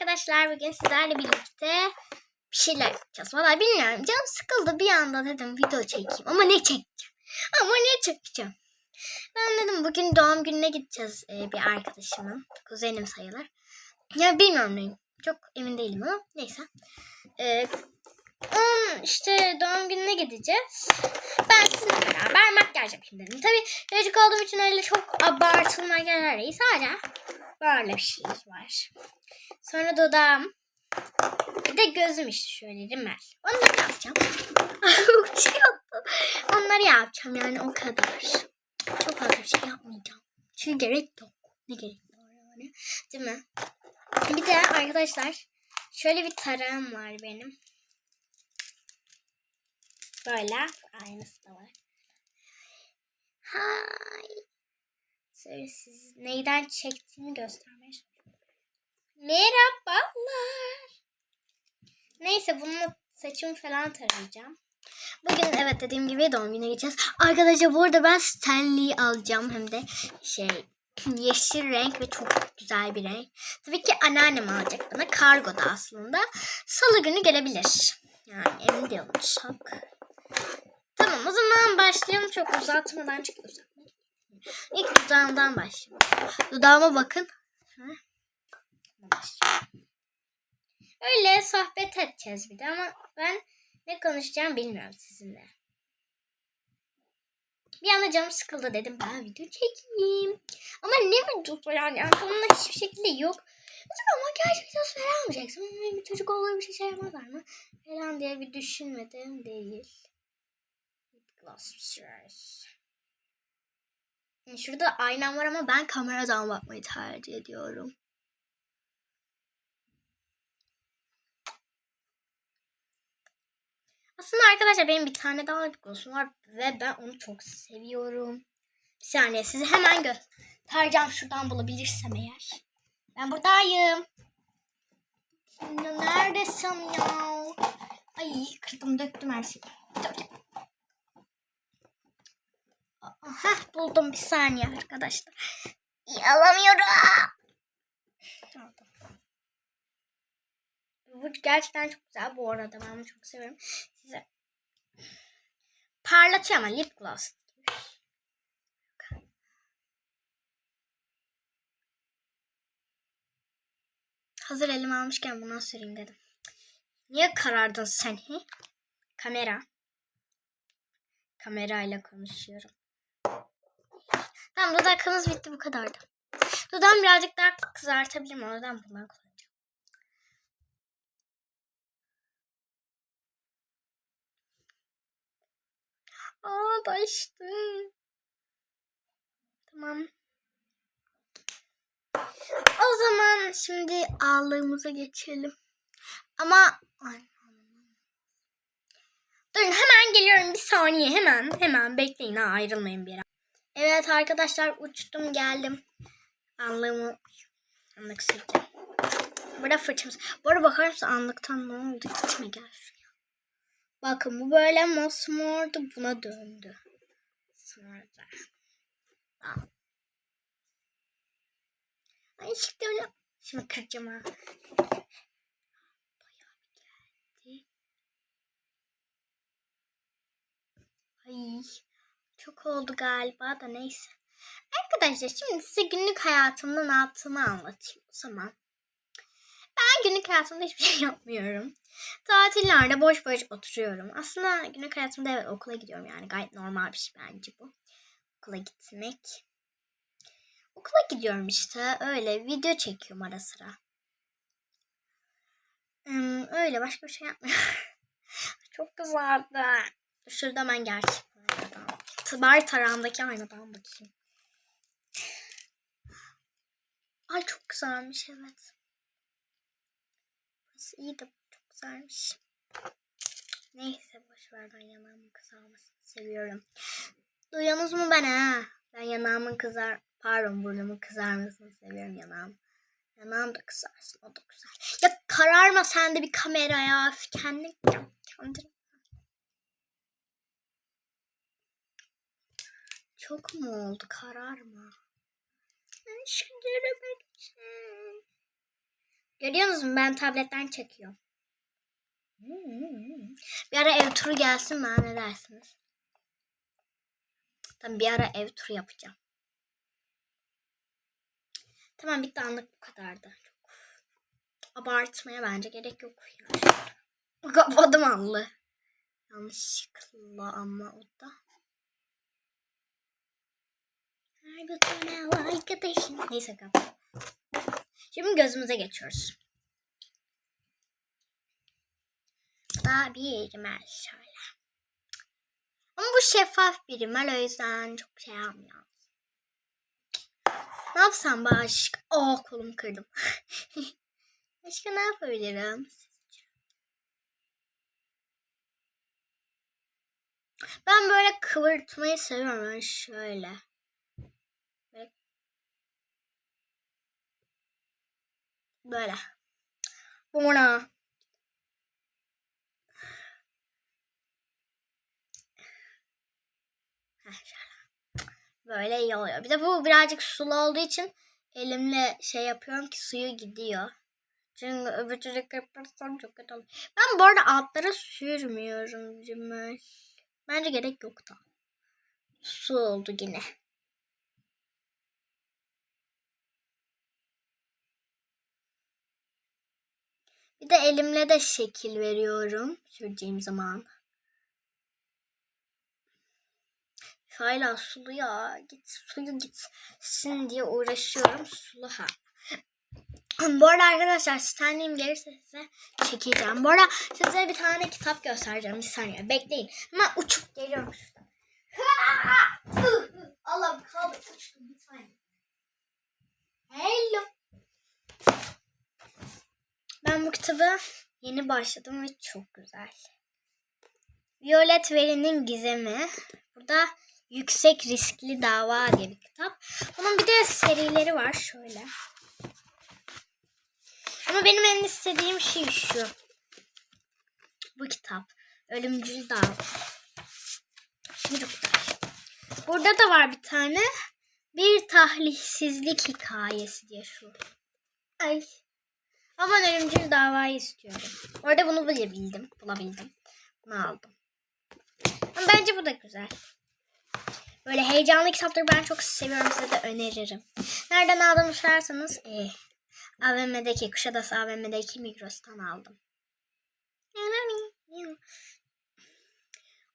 arkadaşlar bugün sizlerle birlikte bir şeyler yapacağız. Valla bilmiyorum canım sıkıldı bir anda dedim video çekeyim ama ne çekeceğim? Ama ne çekeceğim? Ben dedim bugün doğum gününe gideceğiz e, bir arkadaşımın. Kuzenim sayılır. Ya bilmiyorum neyim. Çok emin değilim ama neyse. E, onun işte doğum gününe gideceğiz. Ben sizinle beraber makyaj yapayım dedim. Tabii çocuk olduğum için öyle çok abartılı makyajlar değil. Sadece böyle bir şey var. Sonra dudağım. Bir de gözüm işte şöyle rimel. Onları yapacağım. Uçuyordum. Onları yapacağım yani o kadar. Çok fazla bir şey yapmayacağım. Çünkü gerek yok. Ne gerek var yani. Değil mi? Bir de arkadaşlar şöyle bir tarağım var benim. Böyle. Aynısı da var. Hay. Siz neyden çektiğimi göstermeye. Merhabalar. Neyse bununla saçımı falan tarayacağım. Bugün evet dediğim gibi doğum gününe gideceğiz. Arkadaşlar bu arada ben Stanley'i alacağım hem de şey yeşil renk ve çok güzel bir renk. Tabii ki anneannem alacak bana. Kargo da aslında. Salı günü gelebilir. Yani emin değilim. Tamam o zaman başlayalım çok uzatmadan çok uzatmadan. İlk dudağımdan başlayalım. Dudağıma bakın. Öyle sohbet edeceğiz bir de ama ben ne konuşacağım bilmiyorum sizinle. Bir anda canım sıkıldı dedim ben video çekeyim. Ama ne videosu yani, bununla hiçbir şekilde yok. Acaba makyaj videosu falan mı çeksem? Bir çocuk olur bir şey şey yapmazlar mı? Falan diye bir düşünmedim değil. Glasses. Şurada aynam var ama ben kameradan bakmayı tercih ediyorum. Aslında arkadaşlar benim bir tane daha bir glossum var ve ben onu çok seviyorum. Bir saniye size hemen göstereceğim şuradan bulabilirsem eğer. Ben buradayım. Neredesin ya? Ay kırdım döktüm her şeyi. Heh buldum bir saniye arkadaşlar. Alamıyorum. Bu gerçekten çok güzel bu arada ben bunu çok seviyorum. Size parlatıyor ama lip gloss. Hazır elime almışken buna süreyim dedim. Niye karardın sen he? Kamera. Kamerayla konuşuyorum. Tamam dudakımız bitti bu kadardı. Dudağım birazcık daha kızartabilirim. O yüzden bundan kullanacağım. Aa taştı. Tamam. O zaman şimdi ağlığımıza geçelim. Ama Durun hemen geliyorum bir saniye hemen hemen bekleyin ha ayrılmayın bir yere. Evet arkadaşlar uçtum geldim. Anlığımı anlık sileceğim. Burada fırçamız. Bu arada bakar mısın anlıktan ne oldu? Gitme gel şuraya. Bakın bu böyle mosmordu buna döndü. Sonra da. Ay şimdi öyle. Şimdi kıracağım ha. Bayağı geldi. Ay. Çok oldu galiba da neyse. Arkadaşlar şimdi size günlük hayatımda ne yaptığımı anlatayım o zaman. Ben günlük hayatımda hiçbir şey yapmıyorum. Tatillerde boş boş oturuyorum. Aslında günlük hayatımda evet okula gidiyorum yani gayet normal bir şey bence bu. Okula gitmek. Okula gidiyorum işte öyle video çekiyorum ara sıra. Hmm, öyle başka bir şey yapmıyorum. Çok güzeldi. Şurada ben gerçek. Bar tarağındaki aynadan bakayım. Ay çok güzelmiş evet. Burası iyi de çok güzelmiş. Neyse boşver ben yanağımın kızarmasını seviyorum. Duyuyorsunuz mu beni ha? Ben yanağımın kızar... Pardon burnumun kızarmasını seviyorum yanağım. Yanağım da kızarsın o da güzel. Ya kararma sen de bir kameraya. Kendin kendin. Çok mu oldu kararma? Şu görmek için. Görüyor musun? Ben tabletten çekiyorum. Bir ara ev turu gelsin ha? Ne dersiniz? Tamam bir ara ev turu yapacağım. Tamam bitti anlık bu kadardı. Abartmaya bence gerek yok. Yani. Kapadım anlı. Yanlışlıkla ama o da. Like attention. Neyse kapat. Şimdi gözümüze geçiyoruz. Daha bir rimel şöyle. Ama bu şeffaf bir rimel o yüzden çok şey yapmıyor. Ne yapsam başka? Oh kolumu kırdım. başka ne yapabilirim? Ben böyle kıvırtmayı seviyorum. Şöyle. Böyle. Böyle. Buna. Böyle iyi oluyor. Bir de bu birazcık sulu olduğu için elimle şey yapıyorum ki suyu gidiyor. Çünkü öbür türlü kırparsam çok kötü olur. Ben bu arada altlara sürmüyorum Cimel. Bence gerek yok da. Su oldu yine. Bir de elimle de şekil veriyorum süreceğim zaman. Hala sulu ya. Git suyu gitsin diye uğraşıyorum. Sulu ha. Bu arada arkadaşlar Stanley'im gelirse size çekeceğim. Bu arada size bir tane kitap göstereceğim. Bir saniye bekleyin. Hemen uçup geliyorum şuradan. Allah'ım kaldı uçtum bir saniye. Hello. Ben bu kitabı yeni başladım ve çok güzel. Violet Veri'nin Gizemi. Burada Yüksek Riskli Dava diye bir kitap. Bunun bir de serileri var şöyle. Ama benim en istediğim şey şu. Bu kitap. Ölümcül Dava. Burada da var bir tane. Bir tahlihsizlik hikayesi diye şu. Ay. Ama ölümcül davayı istiyorum. Orada bunu bulabildim. Bulabildim. Bunu aldım. Ama bence bu da güzel. Böyle heyecanlı kitapları ben çok seviyorum. Size de öneririm. Nereden aldığımı sorarsanız e, AVM'deki, Kuşadası AVM'deki Migros'tan aldım.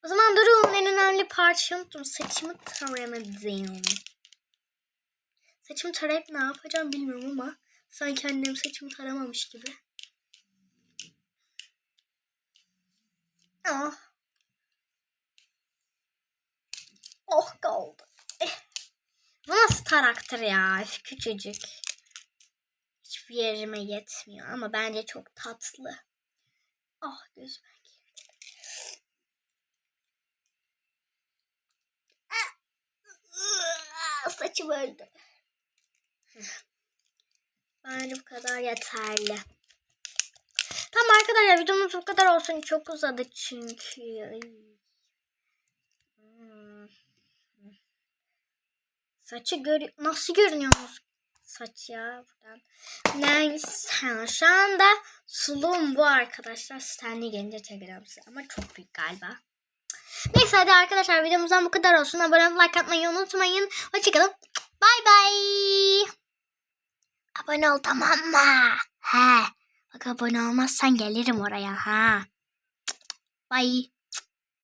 O zaman durun en önemli parçayı unuttum. Saçımı taramadım. Saçımı tarayıp ne yapacağım bilmiyorum ama sanki annem saçımı taramamış gibi. Ah. Oh kaldı. Eh. Bu nasıl taraktır ya? Üf, Küçücük. Hiçbir yerime yetmiyor ama bence çok tatlı. Ah gözüme girdi. Ah, Saçım öldü. Bence bu kadar yeterli. Tamam arkadaşlar videomuz bu kadar olsun. Çok uzadı çünkü. Hmm. Saçı gör nasıl görünüyor saç ya buradan. Neyse şu anda suluğum bu arkadaşlar. Stanley gelince çekeceğim size ama çok büyük galiba. Neyse hadi arkadaşlar videomuzdan bu kadar olsun. Abone olup like atmayı unutmayın. Hoşçakalın. Bay bay. Abone ol tamam mı? He. Bak abone olmazsan gelirim oraya ha. Bye.